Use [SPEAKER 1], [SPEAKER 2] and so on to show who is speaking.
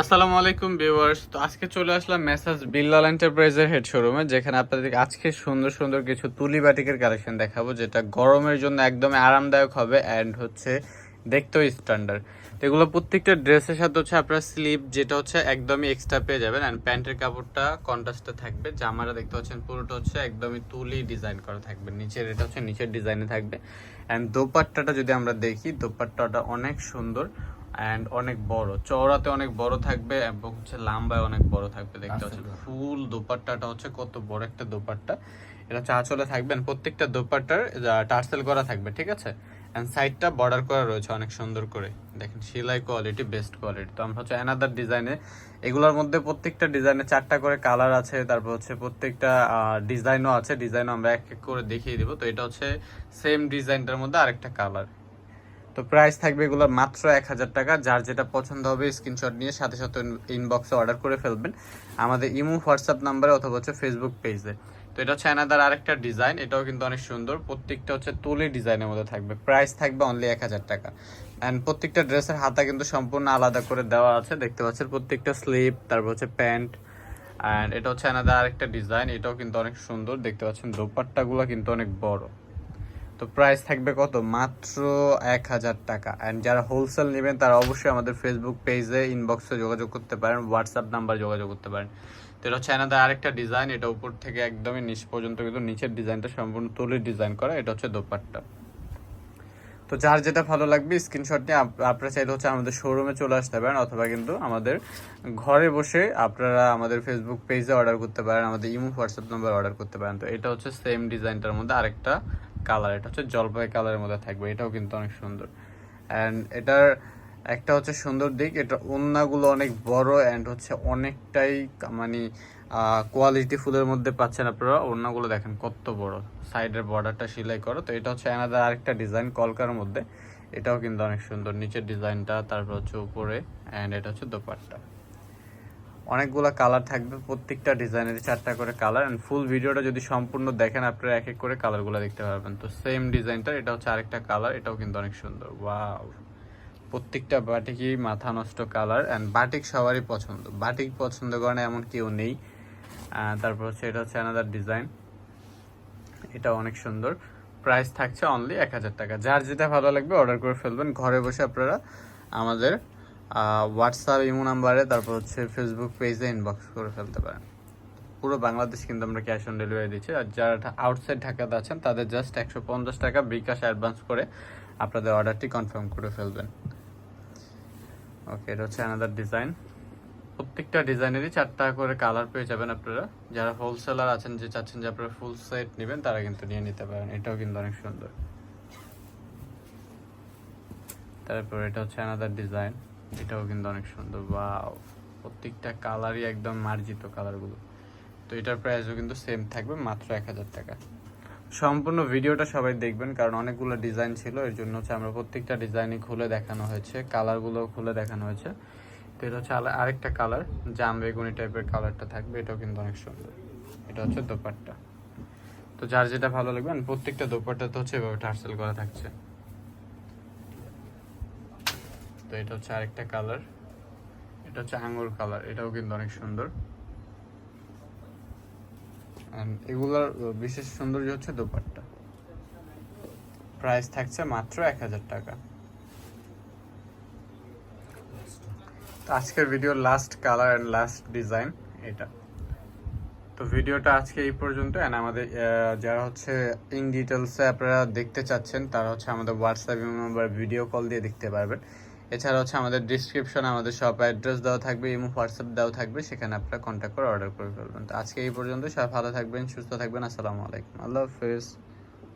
[SPEAKER 1] আসসালামু আলাইকুম ভিউয়ার্স। তো আজকে চলে আসলাম মেসাজ বিল্লাল এন্টারপ্রাইজের হেড শোরুমে, যেখানে আপনাদের আজকে সুন্দর সুন্দর কিছু তুলি বাটিকের কালেকশন দেখাবো, যেটা গরমের জন্য একদমই আরামদায়ক হবে অ্যান্ড হচ্ছে দেখতেও স্ট্যান্ডার্ড তো এগুলো প্রত্যেকটা ড্রেসের সাথে হচ্ছে আপনার স্লিপ যেটা হচ্ছে একদমই এক্সট্রা পেয়ে যাবেন অ্যান্ড প্যান্টের কাপড়টা কন্ট্রাস্টে থাকবে। জামাটা দেখতে পাচ্ছেন পুরোটা হচ্ছে একদমই তুলি ডিজাইন করা থাকবে। নিচের এটা হচ্ছে নিচের ডিজাইনে থাকবে। অ্যান্ড দোপাট্টাটা যদি আমরা দেখি, দোপাট্টাটা অনেক সুন্দর। অ্যান্ড অনেক বড়। চওড়াতে অনেক বড় থাকবে এবং হচ্ছে লাম্বায় অনেক বড় থাকবে দেখতে পাচ্ছেন। ফুল দোপাট্টাটা হচ্ছে কত বড় একটা দোপাট্টা। এটা চা চলে থাকবেন প্রত্যেকটা দোপাট্টার টার্সেল করা থাকবে ঠিক আছে? এন্ড সাইডটা বর্ডার করা রয়েছে অনেক সুন্দর করে। দেখেন সেলাই কোয়ালিটি বেস্ট কোয়ালিটি তো আমরা হচ্ছে অ্যানাদার ডিজাইনে এগুলোর মধ্যে প্রত্যেকটা ডিজাইনে চারটা করে কালার আছে তারপর হচ্ছে প্রত্যেকটা ডিজাইনও আছে। ডিজাইনও আমরা এক এক করে দেখিয়ে দিব। তো এটা হচ্ছে সেম ডিজাইনটার মধ্যে আরেকটা কালার তো প্রাইস থাকবে এগুলো মাত্র এক হাজার টাকা। যার যেটা পছন্দ হবে স্ক্রিনশট নিয়ে সাথে সাথে ইনবক্সে অর্ডার করে ফেলবেন। আমাদের ইমো, হোয়াটসঅ্যাপ নাম্বারে অথবা হচ্ছে ফেসবুক পেজে তো এটা হচ্ছে এনাদার আরেকটা ডিজাইন এটাও কিন্তু অনেক সুন্দর। প্রত্যেকটা হচ্ছে তুলি ডিজাইনের মধ্যে থাকবে। প্রাইস থাকবে অনলি এক হাজার টাকা। অ্যান্ড প্রত্যেকটা ড্রেসের হাতা কিন্তু সম্পূর্ণ আলাদা করে দেওয়া আছে। দেখতে পাচ্ছেন প্রত্যেকটা স্লিপ তারপর হচ্ছে প্যান্ট অ্যান্ড এটা হচ্ছে এনাদার আরেকটা ডিজাইন এটাও কিন্তু অনেক সুন্দর। দেখতে পাচ্ছেন দোপাট্টাগুলো কিন্তু অনেক বড়। তো প্রাইস থাকবে কত? মাত্র এক হাজার টাকা। অ্যান্ড যারা হোলসেল নেবেন, তারা অবশ্যই আমাদের ফেসবুক পেজে ইনবক্সে যোগাযোগ করতে পারেন হোয়াটসঅ্যাপ নাম্বার যোগাযোগ করতে পারেন। তো এটা হচ্ছে এনাদের আরেকটা ডিজাইন এটা উপর থেকে একদমই নিচ পর্যন্ত কিন্তু নিচের ডিজাইনটা সম্পূর্ণ তুলির ডিজাইন করা, এটা হচ্ছে দোপাট্টা। তো যার যেটা ভালো লাগবে স্ক্রিনশট নিয়ে আপনারা চাইলে হচ্ছে আমাদের শোরুমে চলে আসতে পারেন, অথবা কিন্তু আমাদের ঘরে বসে আপনারা আমাদের ফেসবুক পেজে অর্ডার করতে পারেন, আমাদের ইমো হোয়াটসঅ্যাপ নাম্বার অর্ডার করতে পারেন। তো এটা হচ্ছে সেম ডিজাইনটার মধ্যে আরেকটা কালার এটা হচ্ছে জলপাই কালারের মধ্যে থাকবে, এটাও কিন্তু অনেক সুন্দর। অ্যান্ড এটার একটা হচ্ছে সুন্দর দিক, এটা ওন্নাগুলো অনেক বড় অ্যান্ড হচ্ছে অনেকটাই মানে কোয়ালিটি ফুলের মধ্যে পাচ্ছেন আপনারা। ওড়নাগুলো দেখেন কত বড় সাইডের বর্ডারটা সেলাই করো। তো এটা হচ্ছে এনাদার আরেকটা ডিজাইন কলকার মধ্যে। এটাও কিন্তু অনেক সুন্দর, নিচের ডিজাইনটা তারপর হচ্ছে উপরে অ্যান্ড এটা হচ্ছে দোপাট্টা। অনেকগুলো কালার থাকবে, প্রত্যেকটা ডিজাইনের চারটা করে কালার এন্ড ফুল ভিডিওটা যদি সম্পূর্ণ দেখেন আপনারা এক এক করে কালারগুলো দেখতে পারবেন। তো সেম ডিজাইনটা এটা হচ্ছে আরেকটা কালার এটাও কিন্তু অনেক সুন্দর। ওয়াও প্রত্যেকটা বাটিকই মাথা নষ্ট কালার অ্যান্ড বাটিক সবারই পছন্দ। বাটিক পছন্দ করে না এমন কেউ নেই। তারপর হচ্ছে এটা হচ্ছে আনাদার ডিজাইন এটা অনেক সুন্দর। প্রাইস থাকছে অনলি এক হাজার টাকা। যার যেটা ভালো লাগবে অর্ডার করে ফেলবেন। ঘরে বসে আপনারা আমাদের হোয়াটসঅ্যাপ ইমো নাম্বারে তারপর হচ্ছে ফেসবুক পেজে ইনবক্স করে ফেলতে পারেন। পুরো বাংলাদেশ কিন্তু আমরা ক্যাশ অন ডেলিভারি দিচ্ছি। আর যারা আউটসাইড ঢাকাতে আছেন, তাদের জাস্ট একশো পঞ্চাশ টাকা বিকাশ অ্যাডভান্স করে আপনাদের অর্ডারটি কনফার্ম করে ফেলবেন। ওকে এটা হচ্ছে আনাদার ডিজাইন প্রত্যেকটা ডিজাইনেরই চারটা করে কালার পেয়ে যাবেন আপনারা। যারা হোলসেলার আছেন, যে চাচ্ছেন যে আপনারা ফুল সেট নেবেন, তারা কিন্তু নিয়ে নিতে পারেন। এটাও কিন্তু অনেক সুন্দর। তারপর এটা হচ্ছে আনাদার ডিজাইন এটাও কিন্তু অনেক সুন্দর, ওয়াও। প্রত্যেকটা কালারই একদম মার্জিত কালারগুলো তো এটার প্রাইসও কিন্তু সেম থাকবে মাত্র এক হাজার টাকা। সম্পূর্ণ ভিডিওটা সবাই দেখবেন, কারণ অনেকগুলো ডিজাইন ছিল, এর জন্য হচ্ছে আমরা প্রত্যেকটা ডিজাইনই খুলে দেখানো হয়েছে কালারগুলো খুলে দেখানো হয়েছে। তো এটা হচ্ছে আরেকটা কালার জাম বেগুনি টাইপের কালারটা থাকবে, এটাও কিন্তু অনেক সুন্দর। এটা হচ্ছে দোপাট্টা। তো যার যেটা ভালো লাগবে, প্রত্যেকটা দোপাট্টাতে হচ্ছে এভাবে টার্সেল করা থাকছে। তো এটা হচ্ছে আরেকটা কালার এটা হচ্ছে আঙ্গুর কালার এটাও কিন্তু অনেক সুন্দর। এগুলোর বিশেষ সৌন্দর্য হচ্ছে দোপাট্টা। প্রাইস থাকছে মাত্র এক হাজার টাকা। আজকের video last colour and last design এটা। তো ভিডিওটা আজকে এই পর্যন্ত অ্যান্ড আমাদের যারা হচ্ছে ইন ডিটেলসে আপনারা দেখতে চাচ্ছেন, তারা হচ্ছে আমাদের হোয়াটসঅ্যাপ নাম্বার ভিডিও কল দিয়ে দেখতে পারবেন। এছাড়া হচ্ছে আমাদের ডিসক্রিপশন আমাদের সব অ্যাড্রেস দেওয়া থাকবে এবং হোয়াটসঅ্যাপ দেওয়া থাকবে, সেখানে আপনারা কন্ট্যাক্ট করে অর্ডার করে ফেলবেন। তো আজকে এই পর্যন্ত সবাই ভালো থাকবেন, সুস্থ থাকবেন, আসসালামু আলাইকুম। আল্লাহ হাফেজ।